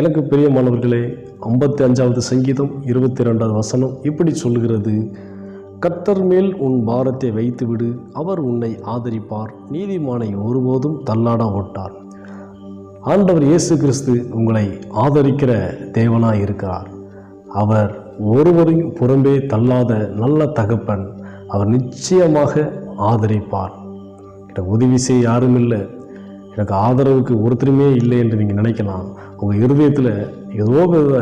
எனக்கு பிரியமானவர்களே ஐம்பத்தி அஞ்சாவது சங்கீதம் இருபத்தி ரெண்டாவது வசனம் இப்படி சொல்லுகிறது. கத்தர் மேல் உன் பாரத்தை வைத்துவிடு அவர் உன்னை ஆதரிப்பார். நீதிமானை ஒருபோதும் தள்ளாட ஓட்டார் ஆண்டவர் இயேசு கிறிஸ்து உங்களை ஆதரிக்கிற தேவனாக இருக்கிறார். அவர் ஒருவரையும் புறம்பே தள்ளாத நல்ல தகப்பன் அவர் நிச்சயமாக ஆதரிப்பார். உதவி செய்ய யாரும் இல்லை எனக்கு ஆதரவுக்கு ஒருத்தருமே இல்லை என்று நீங்கள் நினைக்கலாம். உங்கள் இருதயத்தில் ஏதோ வித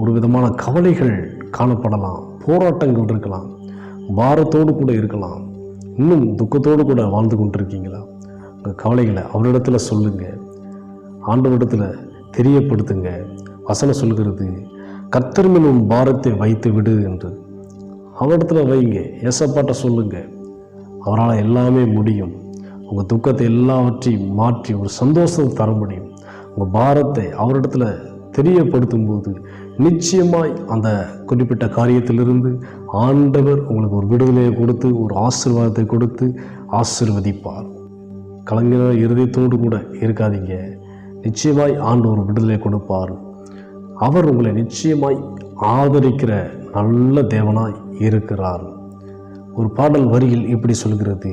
ஒரு விதமான கவலைகள் காணப்படலாம் போராட்டங்கள் இருக்கலாம் பாரத்தோடு கூட இருக்கலாம். இன்னும் துக்கத்தோடு கூட வாழ்ந்து கொண்டிருக்கீங்களா? உங்கள் கவலைகளை அவரிடத்தில் சொல்லுங்கள் ஆண்டவரிடத்தில் தெரியப்படுத்துங்க. வசனம் சொல்கிறது கத்தர்மின் உன் பாரத்தை வைத்து விடு என்று. அவரிடத்தில் வைங்க. ஏசப்பாட்ட சொல்லுங்கள் அவரால் எல்லாமே முடியும். உங்கள் துக்கத்தை எல்லாவற்றையும் மாற்றி ஒரு சந்தோஷத்தை தர முடியும். உங்கள் பாரத்தை அவரிடத்துல தெரியப்படுத்தும் போது நிச்சயமாய் அந்த குறிப்பிட்ட காரியத்திலிருந்து ஆண்டவர் உங்களுக்கு ஒரு விடுதலையை கொடுத்து ஒரு ஆசீர்வாதத்தை கொடுத்து ஆசீர்வதிப்பார். கலைஞர இருதயத்தோடு கூட இருக்காதீங்க. நிச்சயமாய் ஆண்டவர் விடுதலை கொடுப்பார். அவர் உங்களை நிச்சயமாய் ஆதரிக்கிற நல்ல தேவனாய் இருக்கிறார். ஒரு பாடல் வரியில் இப்படி சொல்கிறது.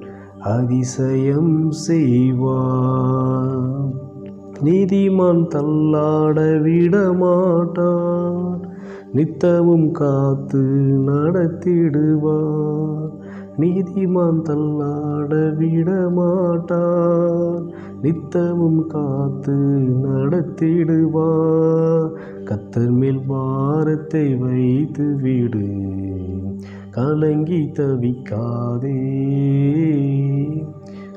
அதிசயம் செய்வார். நீதிமான் தள்ளாட விடமாட்டார். நித்தமும் காத்து நடத்திடுவார். நீதிமான் தள்ளாட விடமாட்டார். நித்தமும் காத்து நடத்திடுவார். கத்தர் மேல் பாரத்தை வைத்து விடு. கலங்கி தவிக்காதே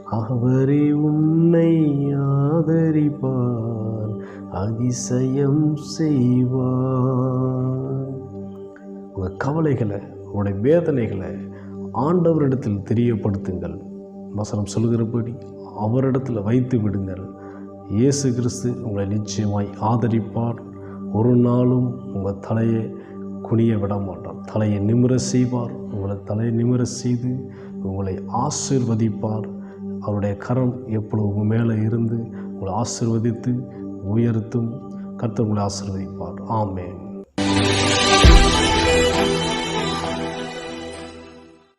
அவரே உன்னை ஆதரிப்பார் அதிசயம் செய்வார். உங்கள் கவலைகளை உங்களுடைய வேதனைகளை ஆண்டவரிடத்தில் தெரியப்படுத்துங்கள். வசனம் சொல்கிறபடி அவரிடத்தில் வைத்து விடுங்கள். இயேசு கிறிஸ்து உங்களை நிச்சயமாய் ஆதரிப்பார். ஒரு நாளும் உங்கள் தலையை குனிய விட மாட்டார் தலையை நிமிர செய்வார். உங்களை தலையை நிமிர செய்து உங்களை ஆசிர்வதிப்பார். அவருடைய கரம் எப்பொழுது உங்கள் மேலே இருந்து உங்களை ஆசிர்வதித்து உயர்த்தும். கர்த்தர் உங்களை ஆசீர்வதிப்பார். ஆமேன்.